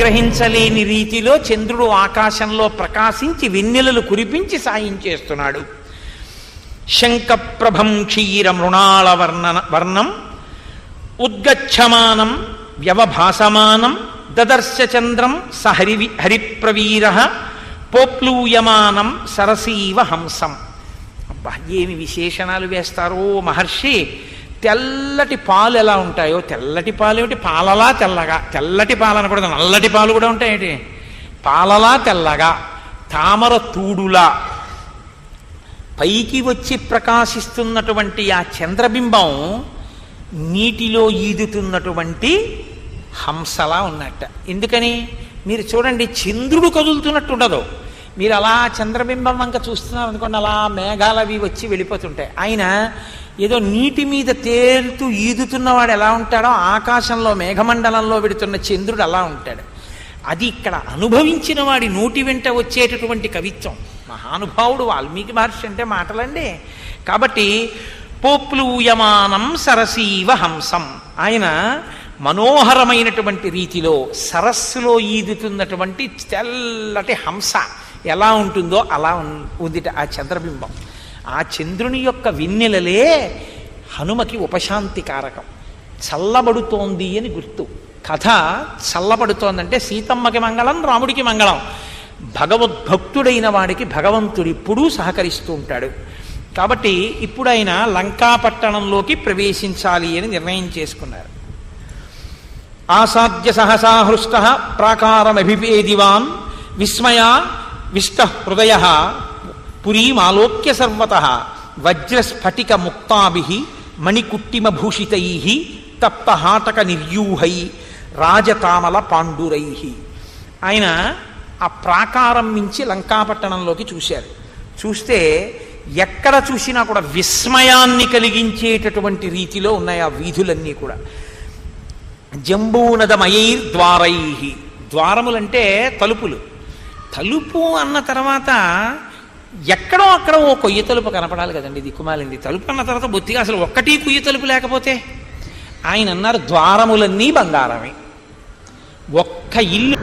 గ్రహించలేని రీతిలో చంద్రుడు ఆకాశంలో ప్రకాశించి వెన్నెలలు కురిపించి సాయం చేస్తున్నాడు. శంఖప్రభం క్షీర మృణాళ వర్ణన వర్ణం ఉద్గచ్చమానం వ్యవభాసమానం దదర్శ చంద్రం సహరి హరిప్రవీర పోప్లూయమానం సరసీవ హంసం. అబ్బా ఏమి విశేషణాలు వేస్తారో మహర్షి. తెల్లటి పాలు ఎలా ఉంటాయో తెల్లటి పాలు ఏమిటి? పాలలా తెల్లగా. తెల్లటి పాలు అనకూడదు నల్లటి పాలు కూడా ఉంటాయేంటి పాలలా తెల్లగా తామర తూడులా. పైకి వచ్చి ప్రకాశిస్తున్నటువంటి ఆ చంద్రబింబం నీటిలో ఈదుతున్నటువంటి హంసలా ఉన్నట్ట. ఎందుకని? మీరు చూడండి చంద్రుడు కదులుతున్నట్టు ఉండదు మీరు అలా చంద్రబింబం వంక చూస్తున్నారు అనుకోండి అలా మేఘాలు అవి వచ్చి వెళ్ళిపోతుంటాయి. ఆయన ఏదో నీటి మీద తేలుతూ ఈదుతున్నవాడు ఎలా ఉంటాడో ఆకాశంలో మేఘమండలంలో విడుతున్న చంద్రుడు అలా ఉంటాడు. అది ఇక్కడ అనుభవించిన వాడి నోటి వెంట వచ్చేటటువంటి కవిత్వం. మహానుభావుడు వాల్మీకి మహర్షి అంటే మాటలండి. కాబట్టి పోప్లూయమానం సరసీవ హంసం. ఆయన మనోహరమైనటువంటి రీతిలో సరస్సులో ఈదుతున్నటువంటి తెల్లటి హంస. ఎలా ఉంటుందో అలా ఉందిట ఆ చంద్రబింబం. ఆ చంద్రుని యొక్క వెన్నెలలే హనుమకి ఉపశాంతి కారకం. చల్లబడుతోంది అని గుర్తు. కథ చల్లబడుతోందంటే సీతమ్మకి మంగళం రాముడికి మంగళం. భగవద్భక్తుడైన వాడికి భగవంతుడు ఇప్పుడూ సహకరిస్తూ ఉంటాడు. కాబట్టి ఇప్పుడు ఆయన లంకాపట్టణంలోకి ప్రవేశించాలి అని నిర్ణయం చేసుకున్నారు. ఆసాద్య సహసాహృష్ట ప్రాకారమభిపేదివాన్ విస్మయ విష్ట హృదయ పురీమాలోక్య సర్వత వజ్రస్ఫటిక ముక్తాభి మణికుట్టిమభూషితై తప్తహాటక నిర్యూహై రాజతామల పాండురై ఆయన ఆ ప్రాకారం మించి లంకాపట్టణంలోకి చూశారు. చూస్తే ఎక్కడ చూసినా కూడా విస్మయాన్ని కలిగించేటటువంటి రీతిలో ఉన్నాయి ఆ వీధులన్నీ కూడా. జంబూనదమయైర్ ద్వారై ద్వారములంటే తలుపులు. తలుపు అన్న తర్వాత ఎక్కడో అక్కడ ఓ కొయ్య తలుపు కనపడాలి కదండి దిక్కుమాలింది. తలుపు అన్న తర్వాత బొత్తిగా అసలు ఒక్కటి కొయ్య తలుపు లేకపోతే ఆయన అన్నారు ద్వారములన్నీ బంగారమే. ఒక్క ఇల్లు